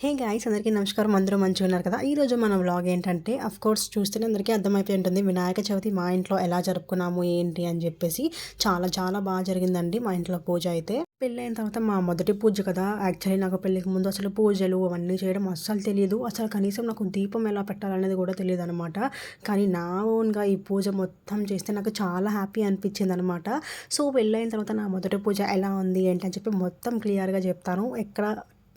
Hey guys అందరికీ నమస్కారం. అందరూ మంచిగా ఉన్నారు కదా? ఈరోజు మన వ్లాగ్ ఏంటంటే అఫ్ కోర్స్ చూస్తేనే అందరికీ అర్థమైపోయి ఉంటుంది వినాయక చవితి మా ఇంట్లో ఎలా జరుపుకున్నాము ఏంటి అని చెప్పేసి చాలా చాలా బాగా జరిగిందండి మా ఇంట్లో పూజ అయితే. పెళ్ళైన తర్వాత మా మొదటి పూజ కదా. యాక్చువల్లీ నాకు పెళ్ళికి ముందు అసలు పూజలు అవన్నీ చేయడం అస్సలు తెలియదు అసలు కనీసం నాకు దీపం ఎలా పెట్టాలనేది కూడా తెలియదు అనమాట కానీ నా ఓన్గా ఈ పూజ మొత్తం చేస్తే నాకు చాలా హ్యాపీ అనిపించింది అనమాట సో పెళ్ళైన తర్వాత నా మొదటి పూజ ఎలా ఉంది ఏంటి అని చెప్పి మొత్తం క్లియర్గా చెప్తాను. ఎక్కడ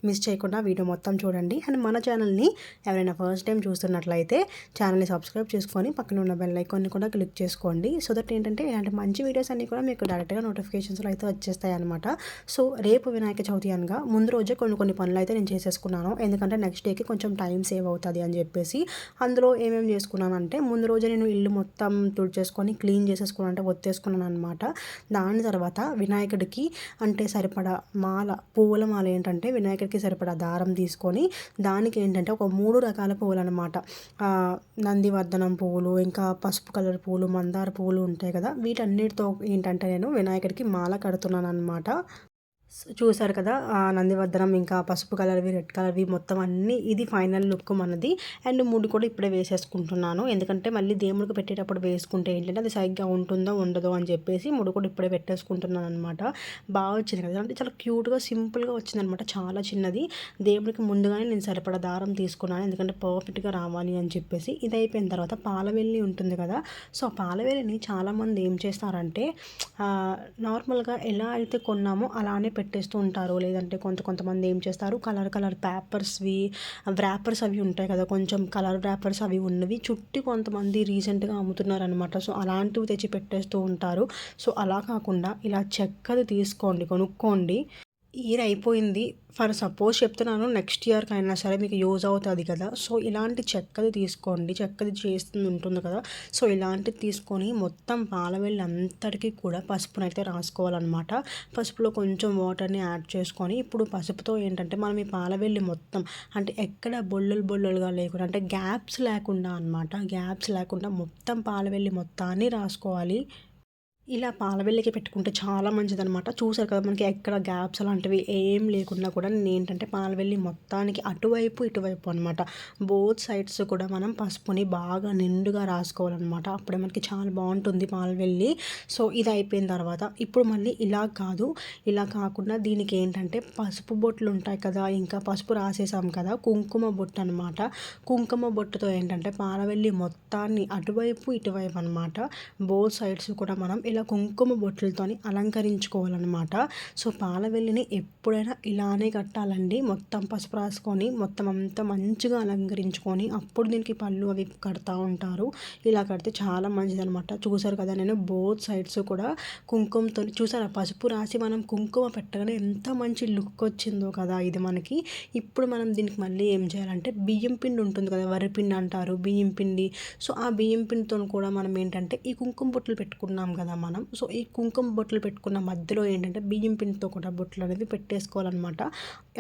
మిస్ చేయకుండా వీడియో మొత్తం చూడండి. అండ్ మన ఛానల్ని ఎవరైనా ఫస్ట్ టైం చూస్తున్నట్లయితే ఛానల్ని సబ్స్క్రైబ్ చేసుకొని పక్కన ఉన్న బెల్ ఐకాన్ని కూడా క్లిక్ చేసుకోండి. సో దట్ ఏంటంటే ఇలాంటి మంచి వీడియోస్ అన్నీ కూడా మీకు డైరెక్ట్గా నోటిఫికేషన్స్లో అయితే వచ్చేస్తాయి అనమాట సో రేపు వినాయక చవితి అనగా ముందు రోజే కొన్ని కొన్ని పనులు అయితే నేను చేసేసుకున్నాను. ఎందుకంటే నెక్స్ట్ డేకి కొంచెం టైం సేవ్ అవుతుంది అని చెప్పేసి అందులో ఏమేమి చేసుకున్నాను అంటే ముందు రోజే నేను ఇల్లు మొత్తం తుడిచేసుకొని క్లీన్ చేసేసుకున్నాను అంటే ఒత్తేసుకున్నాను అనమాట దాని తర్వాత వినాయకుడికి అంటే సరిపడా మాల పువ్వుల మాల ఏంటంటే వినాయకుడికి చెట్టుకి సరిపడా దారం తీసుకొని దానికి ఏంటంటే ఒక మూడు రకాల పువ్వులు అనమాట నందివర్ధనం పువ్వులు ఇంకా పసుపు కలర్ పువ్వులు మందార పువ్వులు ఉంటాయి కదా వీటన్నిటితో ఏంటంటే నేను వినాయకుడికి మాల కడుతున్నాను అనమాట చూసారు కదా నందివర్ధనం ఇంకా పసుపు కలర్వి రెడ్ కలర్వి మొత్తం అన్నీ ఇది ఫైనల్ లుక్ మనది. అండ్ ముడి కూడా ఇప్పుడే వేసేసుకుంటున్నాను. ఎందుకంటే మళ్ళీ దేవుడికి పెట్టేటప్పుడు వేసుకుంటే ఏంటంటే అది సరిగ్గా ఉంటుందో ఉండదో అని చెప్పేసి ముడి కూడా ఇప్పుడే పెట్టేసుకుంటున్నాను అనమాట బాగా వచ్చింది కదా. అంటే చాలా క్యూట్గా సింపుల్గా వచ్చింది అనమాట చాలా చిన్నది. దేవుడికి ముందుగానే నేను సరిపడా దారం తీసుకున్నాను. ఎందుకంటే పర్ఫెక్ట్గా రావాలి అని చెప్పేసి. ఇది అయిపోయిన తర్వాత పాలవెల్లి ఉంటుంది కదా. సో ఆ పాలవెల్లిని చాలామంది ఏం చేస్తారంటే నార్మల్గా ఎలా అయితే కొన్నామో అలానే పెట్టేస్తూ ఉంటారు. లేదంటే కొంత కొంతమంది ఏం చేస్తారు? కలర్ కలర్ పేపర్స్వి వ్రాపర్స్ అవి ఉంటాయి కదా కొంచెం కలర్ వ్రాపర్స్ అవి ఉన్నవి చుట్టి కొంతమంది రీసెంట్గా అమ్ముతున్నారు అనమాట సో అలాంటివి తెచ్చి పెట్టేస్తూ ఉంటారు. సో అలా కాకుండా ఇలా చెక్కది తీసుకోండి కొనుక్కోండి. ఇయర్ అయిపోయింది. ఫర్ సపోజ్ చెప్తున్నాను నెక్స్ట్ ఇయర్కి అయినా సరే మీకు యూజ్ అవుతుంది కదా. సో ఇలాంటి చెక్కది తీసుకోండి. చెక్కది చేస్తుంది ఉంటుంది కదా. సో ఇలాంటిది తీసుకొని మొత్తం పాలవెల్లి అంతటికీ కూడా పసుపునైతే రాసుకోవాలన్నమాట. పసుపులో కొంచెం వాటర్ని యాడ్ చేసుకొని ఇప్పుడు పసుపుతో ఏంటంటే మనం ఈ పాలవెల్లి మొత్తం అంటే ఎక్కడ బొల్లలు బొల్లలుగా లేకుండా అంటే గ్యాప్స్ లేకుండా అనమాట గ్యాప్స్ లేకుండా మొత్తం పాలవెల్లి మొత్తాన్ని రాసుకోవాలి. ఇలా పాలవెల్లికి పెట్టుకుంటే చాలా మంచిది అనమాట చూసారు కదా మనకి ఎక్కడ గ్యాప్స్ అలాంటివి ఏం లేకుండా కూడా నేను ఏంటంటే పాలవెల్లి మొత్తానికి అటువైపు ఇటువైపు అనమాట బోత్ సైడ్స్ కూడా మనం పసుపుని బాగా నిండుగా రాసుకోవాలన్నమాట. అప్పుడే మనకి చాలా బాగుంటుంది పాలవెల్లి సో ఇది అయిపోయిన తర్వాత ఇప్పుడు మళ్ళీ ఇలా కాదు. ఇలా కాకుండా దీనికి ఏంటంటే పసుపు బొట్లు ఉంటాయి కదా ఇంకా పసుపు రాసేసాం కదా కుంకుమ బొట్టు అనమాట కుంకుమ బొట్టుతో ఏంటంటే పాలవెల్లి మొత్తాన్ని అటువైపు ఇటువైపు అనమాట బోత్ సైడ్స్ కూడా మనం ఇలా ఇలా కుంకుమ బొట్లతోని అలంకరించుకోవాలన్నమాట. సో పాలవెల్లిని ఎప్పుడైనా ఇలానే కట్టాలండి. మొత్తం పసుపు రాసుకొని మొత్తం అంతా మంచిగా అలంకరించుకొని అప్పుడు దీనికి పళ్ళు అవి కడతా ఉంటారు. ఇలా కడితే చాలా మంచిది అనమాట చూసారు కదా నేను బోత్ సైడ్స్ కూడా కుంకుమతో చూసారా? పసుపు రాసి మనం కుంకుమ పెట్టగానే ఎంత మంచి లుక్ వచ్చిందో కదా ఇది మనకి. ఇప్పుడు మనం దీనికి మళ్ళీ ఏం చేయాలంటే బియ్యం పిండి ఉంటుంది కదా వరిపిండి అంటారు బియ్యం పిండి. సో ఆ బియ్యం పిండితో కూడా మనం ఏంటంటే ఈ కుంకుమ బొట్లు పెట్టుకున్నాం కదా మనం. సో ఈ కుంకుమ బొట్లు పెట్టుకున్న మధ్యలో ఏంటంటే బియ్యం పిండితో కూడా బొట్లు అనేది పెట్టేసుకోవాలన్నమాట.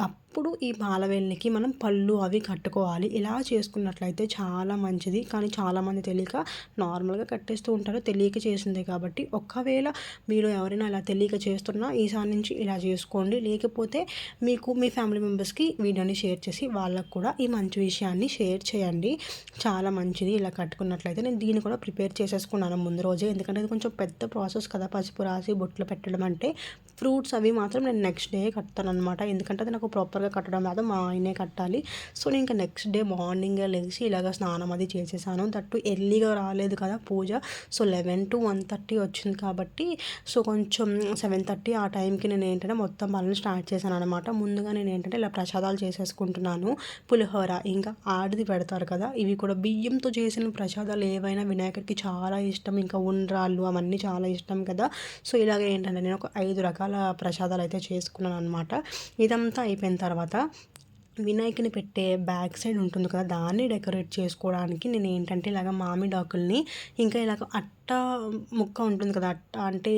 అప్పుడు ఈ మాలవేలికి మనం పళ్ళు అవి కట్టుకోవాలి. ఇలా చేసుకున్నట్లయితే చాలా మంచిది. కానీ చాలామంది తెలియక నార్మల్గా కట్టేస్తూ ఉంటారు. తెలియక చేసిందే కాబట్టి ఒకవేళ మీరు ఎవరైనా ఇలా తెలియక చేస్తున్నా ఈసారి నుంచి ఇలా చేసుకోండి. లేకపోతే మీకు మీ ఫ్యామిలీ మెంబర్స్కి వీడియోని షేర్ చేసి వాళ్ళకు కూడా ఈ మంచి విషయాన్ని షేర్ చేయండి. చాలా మంచిది ఇలా కట్టుకున్నట్లయితే. నేను దీన్ని కూడా ప్రిపేర్ చేసేసుకున్నాను ముందు రోజే. ఎందుకంటే అది కొంచెం పెద్ద ప్రాసెస్ కదా. పసుపు రాసి బొట్లు పెట్టడం అంటే ఫ్రూట్స్ అవి మాత్రం నేను నెక్స్ట్ డే కడతాను అనమాట ఎందుకంటే అది నాకు ప్రాపర్గా కట్టడం రాదు మా ఆయనే కట్టాలి. సో నేను ఇంకా నెక్స్ట్ డే మార్నింగ్ లేచి ఇలాగ స్నానం అది చేసేసాను. దట్టు ఎర్లీగా రాలేదు కదా Pooja. So eleven to one thirty వచ్చింది కాబట్టి సో కొంచెం సెవెన్ థర్టీ ఆ టైంకి నేను ఏంటంటే మొత్తం పనులు స్టార్ట్ చేశాను అనమాట ముందుగా నేను ఏంటంటే ఇలా ప్రసాదాలు చేసేసుకుంటున్నాను. పులిహోర ఇంకా ఆడిది పెడతారు కదా ఇవి కూడా బియ్యంతో చేసిన ప్రసాదాలు ఏవైనా వినాయకుడికి చాలా ఇష్టం. ఇంకా ఉండ్రాళ్ళు అవన్నీ చాలా ఇష్టం కదా. సో ఇలాగ ఏంటంటే నేను ఒక ఐదు రకాల ప్రసాదాలు అయితే చేసుకున్నాను అనమాట ఇదంతా అయిపోయిన తర్వాత వినాయకుని పెట్టే బ్యాక్ సైడ్ ఉంటుంది కదా దాన్ని డెకరేట్ చేసుకోవడానికి నేను ఏంటంటే ఇలాగ మామిడాకుల్ని ఇంకా ఇలాగ అట్ట ముక్క ఉంటుంది కదా అట్ట అంటే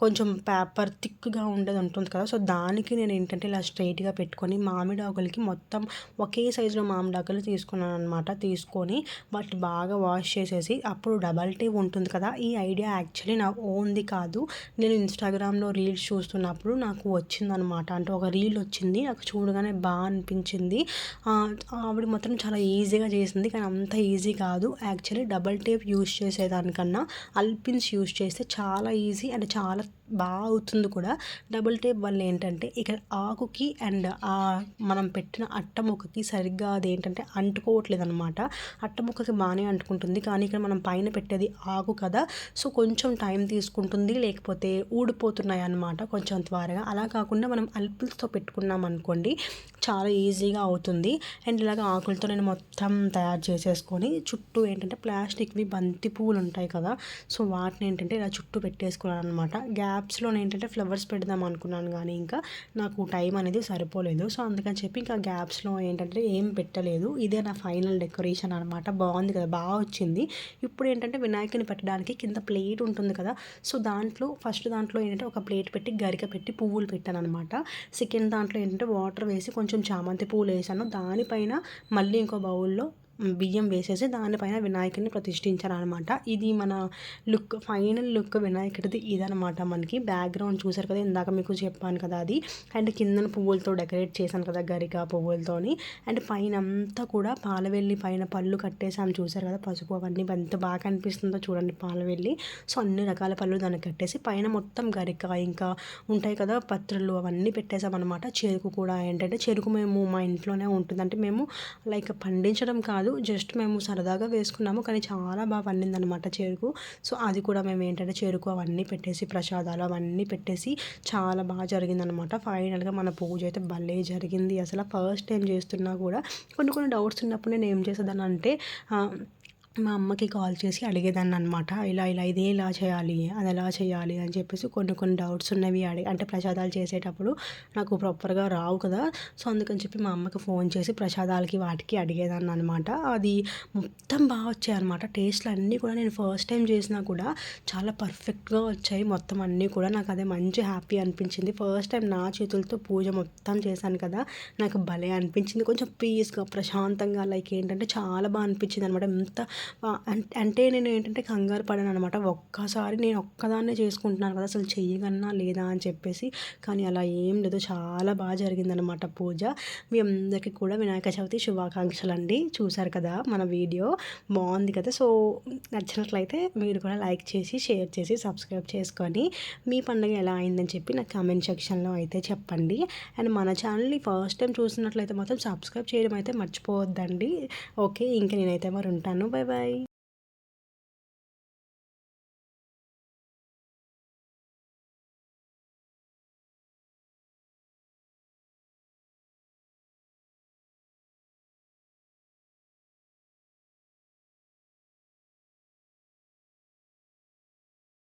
కొంచెం పేపర్ థిక్గా ఉండేది ఉంటుంది కదా సో దానికి నేను ఏంటంటే ఇలా స్ట్రైట్గా పెట్టుకొని మామిడాకులకి మొత్తం ఒకే సైజులో మామిడాకులు తీసుకున్నాను అనమాట తీసుకొని వాటిని బాగా వాష్ చేసేసి అప్పుడు డబల్ టేప్ ఉంటుంది కదా ఈ ఐడియా యాక్చువల్లీ నా ఓన్ది కాదు. నేను ఇన్స్టాగ్రామ్లో రీల్స్ చూస్తున్నప్పుడు నాకు వచ్చిందనమాట అంటే ఒక రీల్ వచ్చింది నాకు చూడగానే బాగా అనిపించింది. ఆవిడ మాత్రం చాలా ఈజీగా చేసింది. కానీ అంత ఈజీ కాదు. యాక్చువల్లీ డబల్ టేప్ యూస్ చేసేదానికన్నా అల్పిన్స్ యూస్ చేస్తే చాలా ఈజీ అండ్ చాలా బాగా అవుతుంది కూడా. డబుల్ టేప్ వల్ల ఏంటంటే ఇక్కడ ఆకుకి అండ్ ఆ మనం పెట్టిన అట్ట ముక్కకి సరిగ్గా అది ఏంటంటే అంటుకోవట్లేదు అనమాట అట్ట ముక్కకి బాగానే అంటుకుంటుంది. కానీ ఇక్కడ మనం పైన పెట్టేది ఆకు కదా సో కొంచెం టైం తీసుకుంటుంది. లేకపోతే ఊడిపోతున్నాయి అనమాట కొంచెం త్వరగా. అలా కాకుండా మనం అల్పులతో పెట్టుకున్నాం అనుకోండి చాలా ఈజీగా అవుతుంది. అండ్ ఇలాగ ఆకులతో నేను మొత్తం తయారు చేసేసుకొని చుట్టూ ఏంటంటే ప్లాస్టిక్వి బంతి పువ్వులు ఉంటాయి కదా సో వాటిని ఏంటంటే ఇలా చుట్టూ పెట్టేసుకున్నాను అనమాట గ్యాప్స్లో ఏంటంటే ఫ్లవర్స్ పెడదాం అనుకున్నాను కానీ ఇంకా నాకు టైం అనేది సరిపోలేదు. సో అందుకని చెప్పి ఇంకా గ్యాప్స్లో ఏంటంటే ఏం పెట్టలేదు. ఇదే నా ఫైనల్ డెకరేషన్ అనమాట బాగుంది కదా బాగా వచ్చింది. ఇప్పుడు ఏంటంటే వినాయకుని పెట్టడానికి కింద ప్లేట్ ఉంటుంది కదా సో దాంట్లో ఫస్ట్ దాంట్లో ఏంటంటే ఒక ప్లేట్ పెట్టి గరిక పెట్టి పువ్వులు పెట్టాను అనమాట సెకండ్ దాంట్లో ఏంటంటే వాటర్ వేసి కొంచెం కొంచెం చామంతి పూలు వేసాను. దానిపైన మళ్ళీ ఇంకో బౌల్లో బియ్యం వేసేసి దానిపైన వినాయకుడిని ప్రతిష్ఠించారనమాట. ఇది మన లుక్ ఫైనల్ లుక్ వినాయకుడిది ఇదనమాట మనకి. బ్యాక్గ్రౌండ్ చూసారు కదా ఇందాక మీకు చెప్పాను కదా అది. అండ్ కిందన పువ్వులతో డెకరేట్ చేశాను కదా గరిక పువ్వులతోని. అండ్ పైన అంతా కూడా పాలవెల్లి పైన పళ్ళు కట్టేసాం చూసారు కదా పసుపు అవన్నీ ఎంత బాగా కనిపిస్తుందో చూడండి పాలవెల్లి. సో అన్ని రకాల పళ్ళు దానికి కట్టేసి పైన మొత్తం గరిక ఇంకా ఉంటాయి కదా పత్రులు అవన్నీ పెట్టేసామన్నమాట చెరుకు కూడా ఏంటంటే చెరుకు మేము మా ఇంట్లోనే ఉంటుంది అంటే మేము లైక్ పండించడం కాదు జస్ట్ మేము సరదాగా వేసుకున్నాము కానీ చాలా బాగా పండిందనమాట చెరుకు. సో అది కూడా మేము ఏంటంటే చెరుకు అవన్నీ పెట్టేసి ప్రసాదాలు అవన్నీ పెట్టేసి చాలా బాగా జరిగిందనమాట ఫైనల్గా మన పూజ అయితే భలే జరిగింది. అసలు ఫస్ట్ టైం చేస్తున్నా కూడా కొన్ని కొన్ని డౌట్స్ ఉన్నప్పుడు నేను ఏం చేసేదాన్ని అంటే మా అమ్మకి కాల్ చేసి అడిగేదాన్ని అనమాట ఇలా ఇలా ఇదే ఇలా చేయాలి? అది ఎలా చేయాలి? అని చెప్పేసి కొన్ని కొన్ని డౌట్స్ ఉన్నవి అడిగి అంటే ప్రసాదాలు చేసేటప్పుడు నాకు ప్రాపర్గా రావు కదా. సో అందుకని చెప్పి మా అమ్మకి ఫోన్ చేసి ప్రసాదాలకి వాటికి అడిగేదాన్ని అనమాట అది మొత్తం బాగా వచ్చాయి అనమాట టేస్ట్లు అన్నీ కూడా నేను ఫస్ట్ టైం చేసినా కూడా చాలా పర్ఫెక్ట్గా వచ్చాయి. మొత్తం అన్నీ కూడా నాకు అదే మంచి హ్యాపీ అనిపించింది. ఫస్ట్ టైం నా చేతులతో పూజ మొత్తం చేశాను కదా. నాకు భలే అనిపించింది. కొంచెం పీస్గా ప్రశాంతంగా లైక్ ఏంటంటే చాలా బాగా అనిపించింది అనమాట ఎంత అంటే నేను ఏంటంటే కంగారు పడాను అనమాట ఒక్కసారి నేను ఒక్కదాన్నే చేసుకుంటున్నాను కదా అసలు చెయ్యగలనా లేదా అని చెప్పేసి. కానీ అలా ఏం లేదు. చాలా బాగా జరిగిందనమాట పూజ. మీ అందరికీ కూడా వినాయక చవితి శుభాకాంక్షలు అండి చూశారు కదా మన వీడియో? బాగుంది కదా. సో నచ్చినట్లయితే మీరు కూడా లైక్ చేసి షేర్ చేసి సబ్స్క్రైబ్ చేసుకొని మీ పండుగ ఎలా అయిందని చెప్పి నాకు కామెంట్ సెక్షన్లో అయితే చెప్పండి. అండ్ మన ఛానల్ని ఫస్ట్ టైం చూసినట్లయితే మాత్రం సబ్స్క్రైబ్ చేయడం అయితే మర్చిపోవద్దండి. ఓకే ఇంకా నేనైతే మరి ఉంటాను. బై. বাই